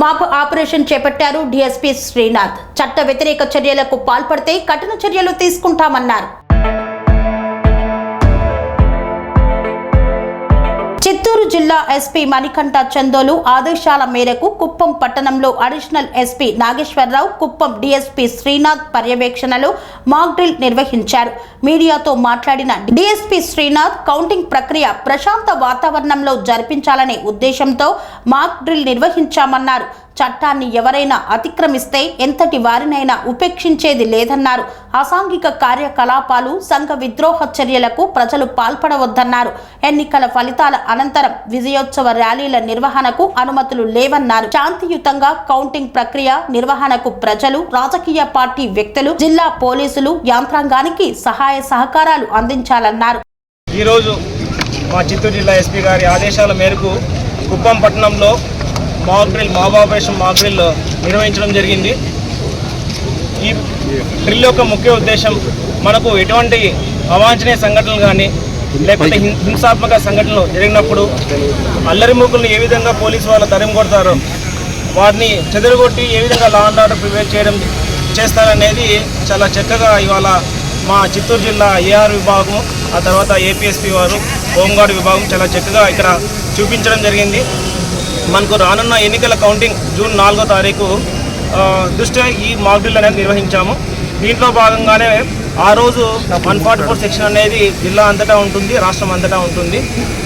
మాపు ఆపరేషన్ చేపట్టారు డీఎస్పీ శ్రీనాథ్. చట్ట వ్యతిరేక చర్యలకు పాల్పడితే కఠిన చర్యలు తీసుకుంటామన్నారు. చిత్తూరు జిల్లా ఎస్పీ మణికంఠ చందోలు ఆదేశాల మేరకు కుప్పం పట్టణంలో additional SP Nageswararao Kuppam DSP Srinath పర్యవేక్షణలో మాక్ డ్రిల్ నిర్వహించారు. మీడియాతో మాట్లాడిన డీఎస్పీ శ్రీనాథ్ కౌంటింగ్ ప్రక్రియ ప్రశాంత వాతావరణంలో జరిపించాలనే ఉద్దేశంతో మాక్ డ్రిల్ నిర్వహించామన్నారు. చట్టాన్ని ఎవరైనా అతిక్రమిస్తే ఎంతటి వారినైనా ఉపేక్షించేది లేదన్నారు. అసాంఘిక కార్యకలాపాలు సంఘ విద్రోహ చర్యలకు ప్రజలు పాల్పడవద్దన్నారు. ఎన్నికల ఫలితాల అనంతరం విజయోత్సవ ర్యాలీల నిర్వహణకు అనుమతులు లేవన్నారు. శాంతియుతంగా కౌంటింగ్ ప్రక్రియ నిర్వహణకు ప్రజలు రాజకీయ పార్టీ వ్యక్తులు జిల్లా పోలీసులు యంత్రాంగానికి సహాయ సహకారాలు అందించాలన్నారు. ఈరోజు మా చిత్తూరు జిల్లా ఎస్పీ గారి ఆదేశాల మేరకు కుప్పం పట్టణంలో mock drill mob operation mock drill నిర్వహించడం జరిగింది. ఈ డ్రిల్ యొక్క ముఖ్య ఉద్దేశం మనకు ఎటువంటి అవాంఛనీయ సంఘటనలు కానీ లేకపోతే హిం- హింసాత్మక సంఘటనలు జరిగినప్పుడు అల్లరి మూకులను ఏ విధంగా పోలీసు వాళ్ళు తరిమి కొడతారో వారిని చెదరగొట్టి ఏ విధంగా లా అండ్ ఆర్డర్ ప్రిపేర్ చేయడం చేస్తారనేది చాలా చక్కగా ఇవాళ మా చిత్తూరు జిల్లా ఏఆర్ విభాగం ఆ తర్వాత ఏపీఎస్పీ వారు హోంగార్డ్ విభాగం చాలా చక్కగా ఇక్కడ చూపించడం జరిగింది. మనకు రానున్న ఎన్నికల కౌంటింగ్ జూన్ నాలుగో తారీఖు దృష్ట్యా ఈ మాక్ డ్రిల్ అనేది నిర్వహించాము. దీంట్లో భాగంగానే ఆ రోజు వన్ ఫార్టీ ఫోర్ సెక్షన్ అనేది జిల్లా అంతటా ఉంటుంది రాష్ట్రం అంతటా ఉంటుంది.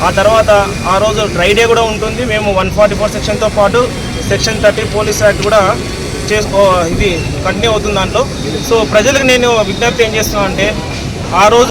ఆ తర్వాత ఆ రోజు డ్రై డే కూడా ఉంటుంది. మేము వన్ ఫార్టీ ఫోర్ సెక్షన్తో పాటు సెక్షన్ థర్టీ పోలీస్ యాక్ట్ కూడా చేసుకో ఇది కంటిన్యూ అవుతుంది దాంట్లో. సో ప్రజలకు నేను విజ్ఞప్తి ఏం చేస్తున్నా అంటే ఆ రోజు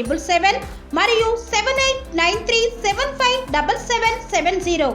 triple seven మరియు seven eight nine three seven five double seven seven zero